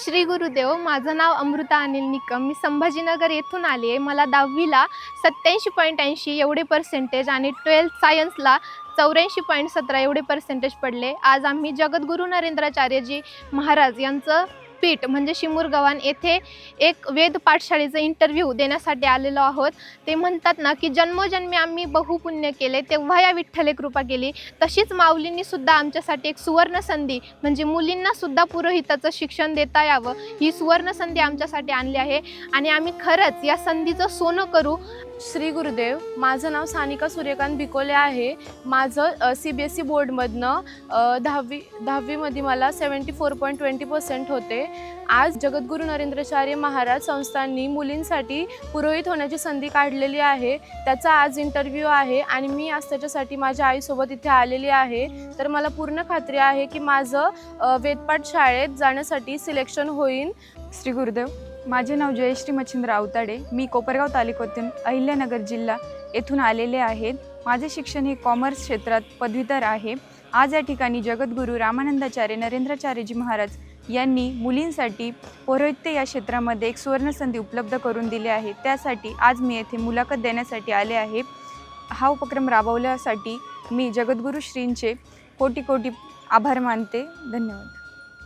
श्री गुरुदेव माझं नाव अमृता अनिल निकम. मी संभाजीनगर येथून आली आहे. मला दहावीला सत्याऐंशी पॉईंट ऐंशी एवढे पर्सेंटेज आणि ट्वेल्थ सायन्सला चौऱ्याऐंशी पॉईंट सतरा एवढे पर्सेंटेज पडले. आज आम्ही जगद्गुरू नरेंद्राचार्यजी महाराज यांचं पीठ म्हणजे शिमूर गव्हाण येथे एक वेद पाठशाळेचं इंटरव्ह्यू देण्यासाठी आलेलो आहोत. ते म्हणतात ना की जन्मोजन्मी आम्ही बहुपुण्य केले तेव्हा या विठ्ठले कृपा केली. तशीच माऊलींनी सुद्धा आमच्यासाठी एक सुवर्ण संधी म्हणजे मुलींना सुद्धा पुरोहिताचं शिक्षण देता यावं ही सुवर्ण संधी आमच्यासाठी आणली आहे. आणि आम्ही खरंच या संधीचं सोनं करू. श्री गुरुदेव माझं नाव सानिका सूर्यकांत भिकोले आहे. माझं सी बी एस सी बोर्डमधनं दहावी दहावीमध्ये मला seventy four point twenty percent होते. आज जगद्गुरू नरेंद्राचार्य महाराज संस्थांनी मुलींसाठी पुरोहित होण्याची संधी काढलेली आहे. त्याचा आज इंटरव्ह्यू आहे आणि मी आज त्याच्यासाठी माझ्या आईसोबत इथे आलेली आहे. तर मला पूर्ण खात्री आहे की माझं वेदपाठ शाळेत जाण्यासाठी सिलेक्शन होईल. श्री गुरुदेव माझे नाव जयश्री मच्छिंद्र आवताडे मी कोपरगाव तालुक्यातून अहिल्यानगर जिल्हा येथून आलेले आहेत माझे शिक्षण हे कॉमर्स क्षेत्रात पदवीधर आहे. आज या ठिकाणी जगद्गुरू रामानंदाचार्य नरेंद्राचार्यजी महाराज यांनी मुलींसाठी पौरोहित्य या क्षेत्रामध्ये एक सुवर्णसंधी उपलब्ध करून दिली आहे. त्यासाठी आज मी येथे मुलाखत देण्यासाठी आले आहे. हा उपक्रम राबवण्यासाठी मी जगद्गुरू श्रींचे कोटी कोटी आभार मानते. धन्यवाद.